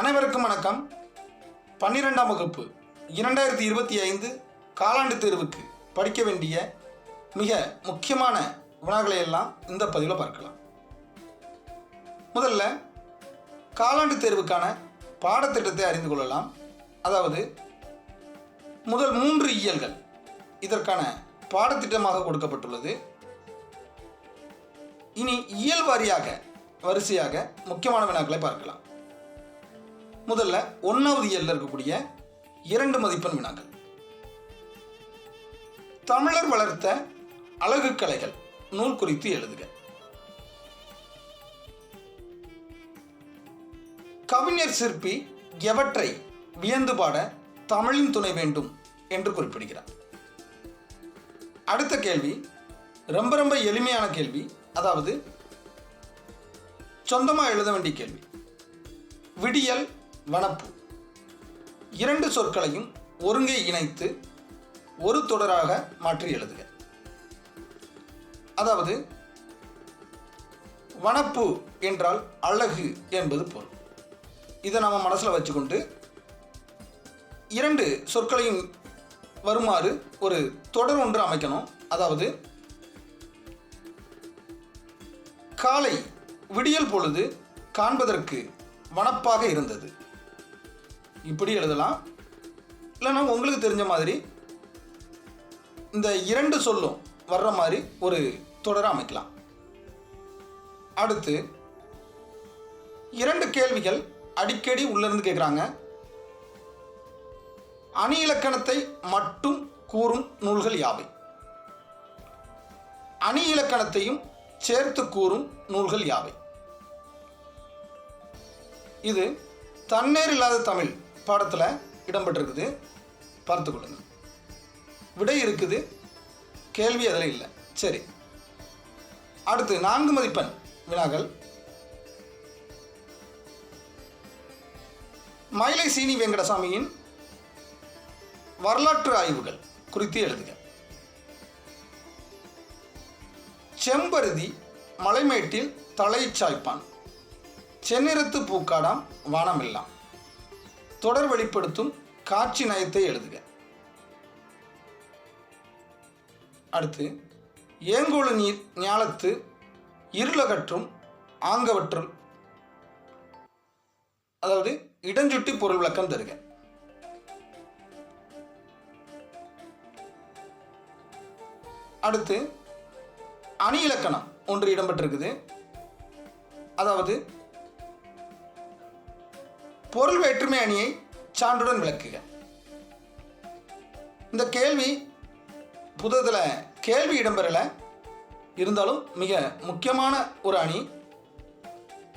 அனைவருக்கும் வணக்கம். பன்னிரெண்டாம் வகுப்பு இரண்டாயிரத்தி இருபத்தி ஐந்து காலாண்டு தேர்வுக்கு படிக்க வேண்டிய மிக முக்கியமான வினாக்களை எல்லாம் இந்த பதிவில் பார்க்கலாம். முதல்ல காலாண்டு தேர்வுக்கான பாடத்திட்டத்தை அறிந்து கொள்ளலாம். அதாவது முதல் மூன்று இயல்கள் இதற்கான பாடத்திட்டமாக கொடுக்கப்பட்டுள்ளது. இனி இயல் வாரியாக வரிசையாக முக்கியமான வினாக்களை பார்க்கலாம். முதல்ல ஒன்றாவது இயல்ல இருக்கக்கூடிய இரண்டு மதிப்பெண் வினாக்கள். தமிழர் வளர்த்த அழகு கலைகள் நூல் குறித்து எழுதுக. கவிஞர் சிற்பி எவற்றை வியந்து பாட தமிழின் துணை வேண்டும் என்று குறிப்பிடுகிறார்? அடுத்த கேள்வி ரொம்ப ரொம்ப எளிமையான கேள்வி அதாவது சொந்தமாக எழுத வேண்டிய கேள்வி. விடியல் வனப்பு. இரண்டு சொற்களையும் ஒருங்கே இணைத்து ஒரு தொடராக மாற்றி எழுதுக. அதாவது வனப்பு என்றால் அழகு என்பது பொருள். இதை நம்ம மனசில் வச்சுக்கொண்டு இரண்டு சொற்களையும் வருமாறு ஒரு தொடர் ஒன்று அமைக்கணும். அதாவது காலை விடியல் பொழுது காண்பதற்கு வனப்பாக இருந்தது. இப்படி எழுதலாம். இல்லைன்னா உங்களுக்கு தெரிஞ்ச மாதிரி இந்த இரண்டு சொல்லும் வர்ற மாதிரி ஒரு தொடரை அமைக்கலாம். அடுத்து இரண்டு கேள்விகள் அடிக்கடி உள்ளிருந்து கேட்குறாங்க அணி இலக்கணத்தை மட்டும் கூறும் நூல்கள் யாவை? அணி இலக்கணத்தையும் சேர்த்து கூறும் நூல்கள் யாவை? இது தன்னேர் இல்லாத தமிழ் பாடத்தில் இடம்பெற்றிருக்குது. பார்த்து கொடுங்க விடை இருக்குது. கேள்வி அதில் இல்லை. சரி. அடுத்து நான்கு மதிப்பெண் வினாக்கள். மயிலை சீனி வெங்கடசாமியின் வரலாற்று ஆய்வுகள் குறித்து எழுதுக. செம்பருதி மலைமேட்டில் தலை சாய்ப்பான் செந்நிறத்து பூக்காடாம் வானமில்லாம். தொடர் வெளிப்படுத்தும் காட்சி நயத்தை எழுதுக. அடுத்து ஏங்கோளு நீர் ஞாலத்து இருளகற்றும் ஆங்கவற்றுள் அதாவது இடஞ்சுட்டி பொருள் விளக்கம் தருக. அடுத்து அணி இலக்கணம் ஒன்று இடம்பெற்றிருக்குது. அதாவது பொருள் வேற்றுமை அணியை சான்றுடன் விளக்குக. இந்த கேள்வி புதத்தில் கேள்வி இடம்பெறலை. இருந்தாலும் மிக முக்கியமான ஒரு அணி.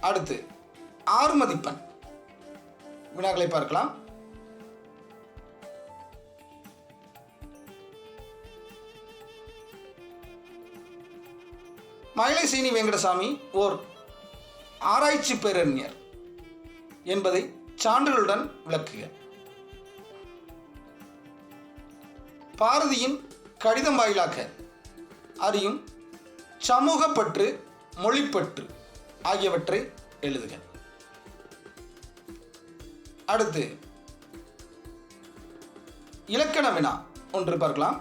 அடுத்து ஆறு மதிப்பெண் வினாக்களை பார்க்கலாம். மயிலை சீனி வெங்கடசாமி ஓர் ஆராய்ச்சி பேரறிஞர் என்பதை சான்றுகளுடன் விளக்குக. பாரதியின் கடிதம் வாயிலாக அறியும் சமூகப்பற்று மொழிப்பற்று ஆகியவற்றை எழுதுக. அடுத்து இலக்கண வினா ஒன்று பார்க்கலாம்.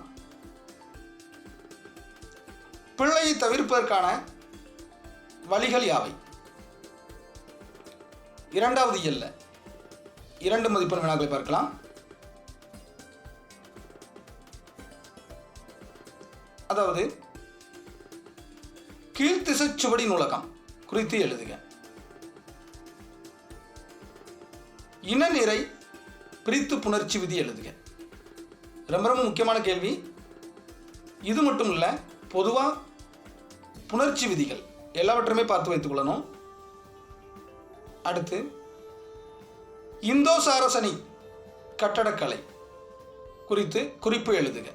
பிள்ளையை தவிர்ப்பதற்கான வழிகள் யாவை? இரண்டாவது இயல்ல இரண்டு மதிப்பெண் வினாக்களை பார்க்கலாம். அதாவது கீழ்த்திசை சுவடி நூலகம் குறித்து எழுதுக. இனநிறை பிரித்து புணர்ச்சி விதி எழுதுக. ரொம்ப ரொம்ப முக்கியமான கேள்வி. இது மட்டும் இல்லை பொதுவாக புணர்ச்சி விதிகள் எல்லாவற்றையுமே பார்த்து வைத்துக் கொள்ளணும். அடுத்து இந்தோ சாரசனி கட்டடக்கலை குறித்து குறிப்பு எழுதுக.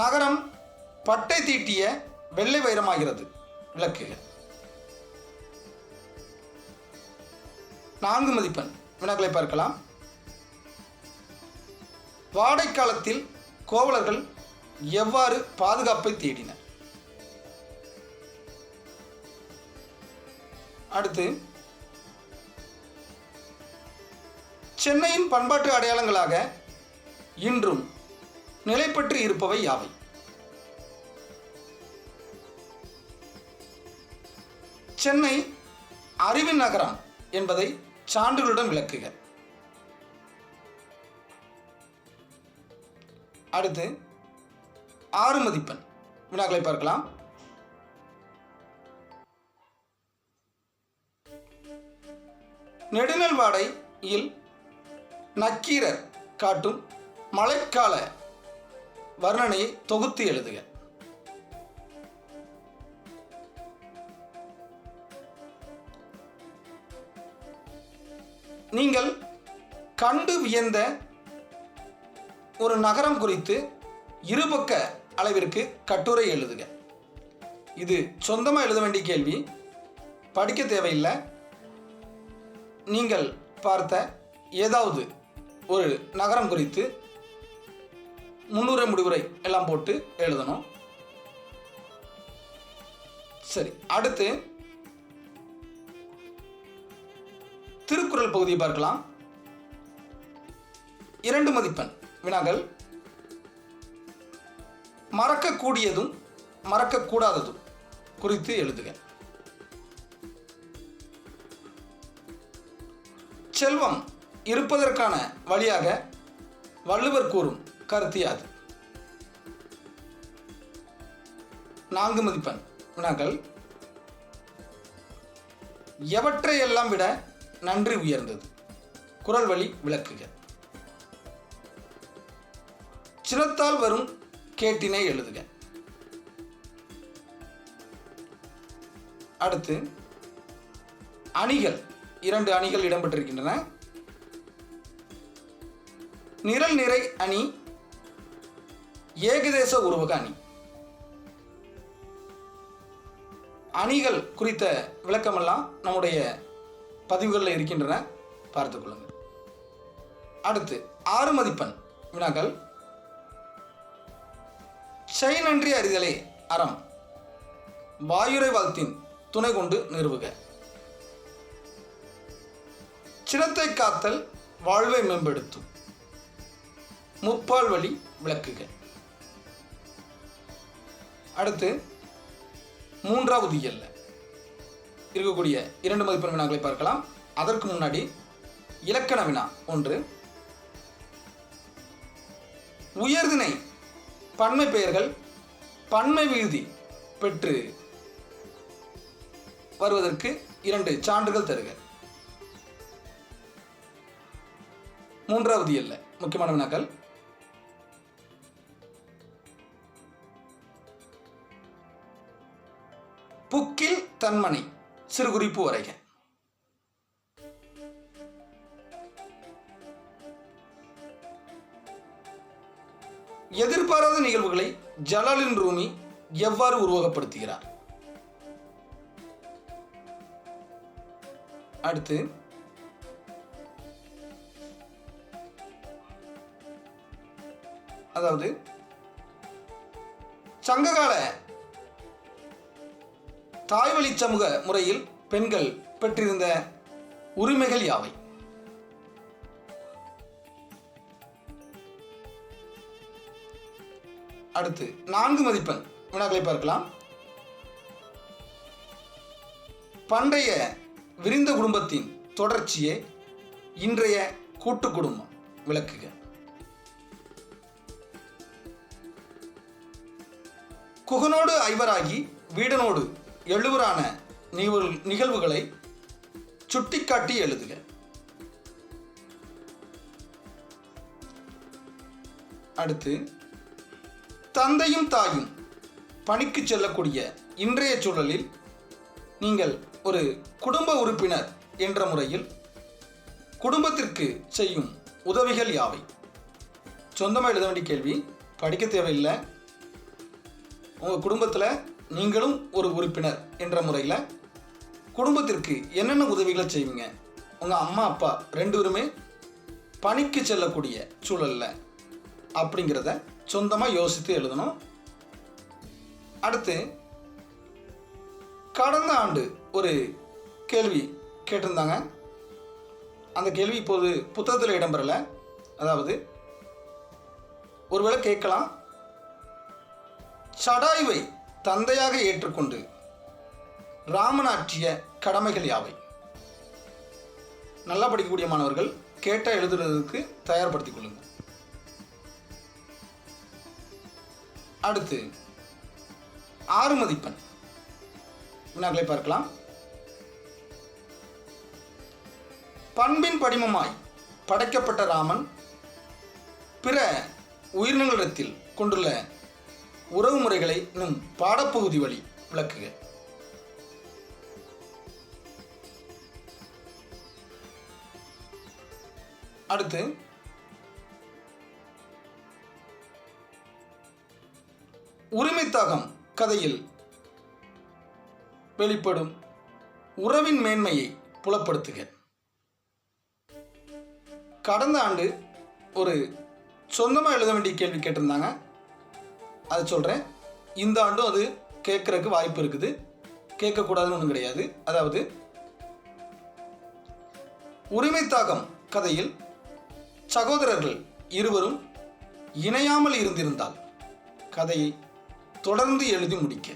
நகரம் பட்டை தீட்டிய வெள்ளை வைரமாகிறது. விளக்குக நான்கு மதிப்பெண். வினாக்களை பார்க்கலாம். வாடைக்காலத்தில் கோவலர்கள் எவ்வாறு பாதுகாப்பை தேடினர்? அடுத்து சென்னையின் பண்பாட்டு அடையாளங்களாக இன்றும் நிலைப்பற்று இருப்பவை யாவை? சென்னை அறிவின் நகரம் என்பதை சான்றுகளுடன் விளக்குக. அடுத்து ஆறு மதிப்பெண் வினாக்களை பார்க்கலாம். நெடுநல்வாடையில் நக்கீரர் காட்டும் மழைக்கால வர்ணனையை தொகுத்து எழுதுக. நீங்கள் கண்டு வியந்த ஒரு நகரம் குறித்து இருபக்க அளவிற்கு கட்டுரை எழுதுக. இது சொந்தமாக எழுத வேண்டிய கேள்வி. படிக்க தேவையில்லை. நீங்கள் பார்த்த ஏதாவது ஒரு நகரம் குறித்து முன்னுரை முடிவுரை எல்லாம் போட்டு எழுதணும். சரி அடுத்து திருக்குறள் பகுதியை பார்க்கலாம். இரண்டு மதிப்பெண் வினாக்கள். மறக்கக்கூடியதும் மறக்கக்கூடாததும் குறித்து எழுதுக. செல்வம் இருப்பதற்கான வழியாக வள்ளுவர் கூறும் கருத்தியாது நான்கு மதிப்பெண் வினாக்கள் எவற்றையெல்லாம் விட நன்றி உயர்ந்தது? குரல் வழி விளக்குக. சினத்தால் வரும் கேட்டினை எழுதுக. அடுத்து அணிகள் இரண்டு அணிகள் இடம்பெற்றிருக்கின்றன. நிரல் நிறை அணி ஏகதேச உருவக அணி. அணிகள் குறித்த விளக்கமெல்லாம் நம்முடைய பதிவுகளில் இருக்கின்றன. பார்த்துக்கொள்ளுங்கள் அடுத்து ஆறு மதிப்பெண் வினாக்கள். செயலன்றி அறிதலே அறம். வாயுரை வாழ்த்தின் துணை கொண்டு நிறுவுக. சினத்தை காத்தல் வாழ்வை மேம்படுத்தும். முப்பால் வழி விளக்குக அடுத்து மூன்றாவது இயல்ல இருக்கக்கூடிய இரண்டு மதிப்பெண் வினாக்களை பார்க்கலாம். அதற்கு முன்னாடி இலக்கண வினா ஒன்று. உயர்தினை பன்மை பெயர்கள் பன்மை விகுதி பெற்று வருவதற்கு இரண்டு சான்றுகள் தருக. மூன்றாவது அல்ல முக்கியமான வினாக்கள். புக்கில் தன்மனை சிறுகுறிப்பு வரைக. எதிர்பாராத நிகழ்வுகளை ஜலாலின் ரூமி எவ்வாறு உருவகப்படுத்துகிறார்? அடுத்து அதாவது சங்ககால தாய்வழி சமூக முறையில் பெண்கள் பெற்றிருந்த உரிமைகள் யாவை? அடுத்து நான்கு மதிப்பெண் வினாக்களை பார்க்கலாம். பண்டைய விரிந்த குடும்பத்தின் தொடர்ச்சியே இன்றைய கூட்டு குடும்பம் விளக்குக. குகனோடு ஐவராகி வீடனோடு எழுவரான நிகழ்வுகளை சுட்டிக்காட்டி எழுதுக. அடுத்து தந்தையும் தாயும் பணிக்கு செல்லக்கூடிய இன்றைய சூழலில் நீங்கள் ஒரு குடும்ப உறுப்பினர் என்ற முறையில் குடும்பத்திற்கு செய்யும் உதவிகள் யாவை? சொந்தமாக எழுத வேண்டிய கேள்வி படிக்க தேவையில்லை. உங்கள் குடும்பத்தில் நீங்களும் ஒரு உறுப்பினர் என்ற முறையில் குடும்பத்திற்கு என்னென்ன உதவிகளை செய்வீங்க? உங்கள் அம்மா அப்பா ரெண்டு பேருமே பணிக்கு செல்லக்கூடிய சூழலில் அப்படிங்கிறத சொந்தமாக யோசித்து எழுதணும். அடுத்து கடந்த ஆண்டு ஒரு கேள்வி கேட்டிருந்தாங்க. அந்த கேள்வி இப்போது புத்தகத்தில் இடம்பெறலை. அதாவது ஒருவேளை கேட்கலாம். சடாயுவை தந்தையாக ஏற்றுக்கொண்டு ராமன் ஆற்றிய கடமைகள் யாவை? நல்லா படிக்கக்கூடிய மாணவர்கள் கேட்ட எழுதுறதுக்கு தயார்படுத்திக் கொள்ளுங்கள் அடுத்து ஆறு மதிப்பெண் வினாக்களை பார்க்கலாம். பண்பின் படிமமாய் படைக்கப்பட்ட ராமன் பிற உயிரினங்களிடத்தில் கொண்டுள்ள உறவு முறைகளை பாடப்பகுதி வழி விளக்குக. அடுத்து உரிமைத்தாகம் கதையில் வெளிப்படும் உறவின் மேன்மையை புலப்படுத்துக. கடந்த ஆண்டு ஒரு சொந்தமாக எழுத வேண்டிய கேள்வி கேட்டிருந்தாங்க. அதை சொல்கிறேன் இந்த ஆண்டும் அது கேட்குறக்கு வாய்ப்பு இருக்குது. கேட்கக்கூடாதுன்னு ஒன்றும் கிடையாது. அதாவது உரிமைத்தாகம் கதையில் சகோதரர்கள் இருவரும் இணையாமல் இருந்திருந்தால் கதையை தொடர்ந்து எழுதி முடிக்க.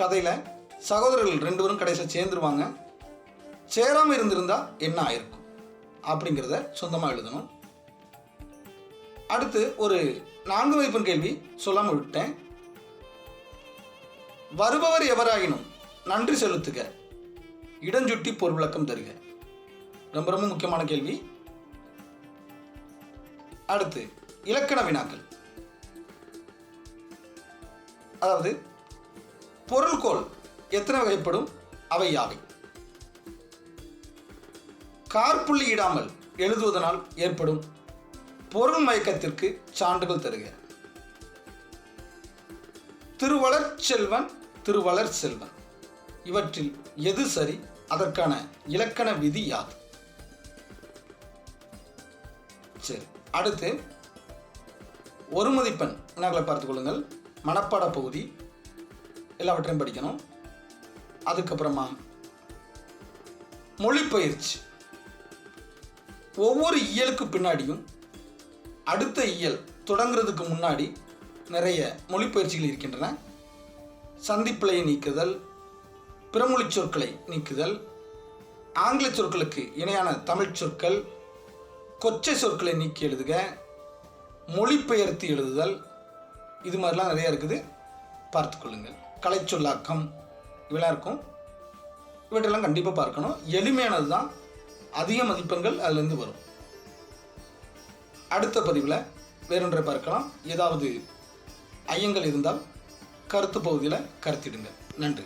கதையில் சகோதரர்கள் ரெண்டு பேரும் கடைசியில் சேர்ந்துருவாங்க. சேராமல் இருந்திருந்தால் என்ன ஆயிருக்கும்? அப்படிங்கிறத சொந்தமாக எழுதணும். அடுத்து ஒரு நான்கு மதிப்பெண் கேள்வி சொல்லாமல் விட்டேன். வருபவர் எவராயினும் நன்றி செலுத்துக இடஞ்சுட்டி பொருள் தருக. ரொம்ப ரொம்ப முக்கியமான கேள்வி. அடுத்து இலக்கண வினாக்கள். அதாவது பொருள்கோள் எத்தனை வகைப்படும்? அவை யாவை? கார்புள்ளி இடாமல் எழுதுவதனால் ஏற்படும் பொருள் மயக்கத்திற்கு சான்றுகள் தருக. திருவளர் செல்வன் திருவளர் செல்வன். இவற்றில் எது சரி? அதற்கான இலக்கண விதி யாது? சரி அடுத்து ஒரு மதிப்பெண் வினாக்களை பார்த்துக்கொள்ளுங்கள் மனப்பாட பகுதி எல்லாவற்றையும் படிக்கணும். அதுக்கப்புறமா மொழிப்பயிற்சி ஒவ்வொரு இயலுக்கு பின்னாடியும் அடுத்த இயல் தொடங்குறதுக்கு முன்னாடி நிறைய மொழிப்பயிற்சிகள் இருக்கின்றன. சந்திப்பிழையை நீக்குதல் பிறமொழி சொற்களை நீக்குதல் ஆங்கில சொற்களுக்கு இணையான தமிழ் சொற்கள் கொச்சை சொற்களை நீக்கி எழுதுக மொழிபெயர்த்து எழுதுதல் இது மாதிரிலாம் நிறையா இருக்குது. பார்த்துக்கொள்ளுங்கள் கலைச்சொல்லாக்கம் இவெல்லாம் இருக்கும். இவற்றெல்லாம் கண்டிப்பாக பார்க்கணும். எளிமையானது தான் அதிக மதிப்பெண்கள் அதுலேருந்து வரும். அடுத்த பதிவில் வேறொன்றை பார்க்கலாம். ஏதாவது ஐயங்கள் இருந்தால் கருத்து பகுதியில் கருத்திடுங்க. நன்றி.